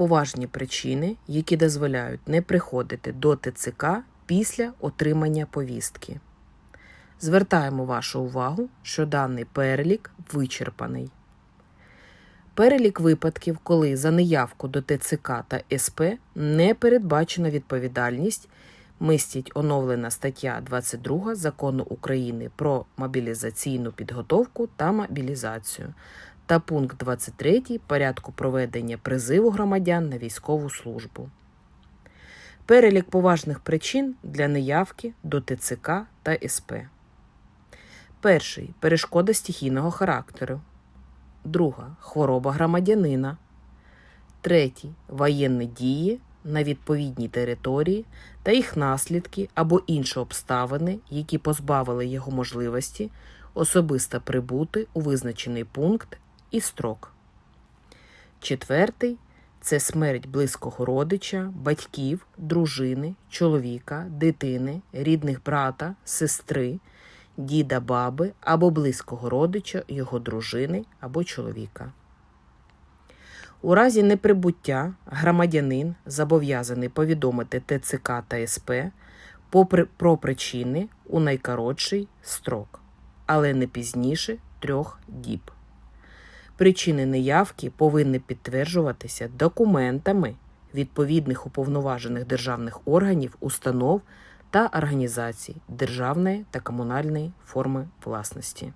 поважні причини, які дозволяють не приходити до ТЦК після отримання повістки. Звертаємо вашу увагу, що даний перелік вичерпаний. Перелік випадків, коли за неявку до ТЦК та СП не передбачена відповідальність, містить оновлена стаття 22 Закону України про мобілізаційну підготовку та мобілізацію та пункт 23 порядку проведення призиву громадян на військову службу. Перелік поважних причин для неявки до ТЦК та СП. Перший перешкода стихійного характеру. Друга хвороба громадянина. Третій воєнні дії на відповідній території та їх наслідки або інші обставини, які позбавили його можливості особисто прибути у визначений пункт і строк. Четвертий це смерть близького родича, батьків, дружини, чоловіка, дитини, рідних брата, сестри, діда, баби або близького родича його дружини або чоловіка. У разі неприбуття громадянин зобов'язаний повідомити ТЦК та СП попри- про причини у найкоротший строк, але не пізніше трьох діб. Причини неявки повинні підтверджуватися документами відповідних уповноважених державних органів, установ та організацій державної та комунальної форми власності.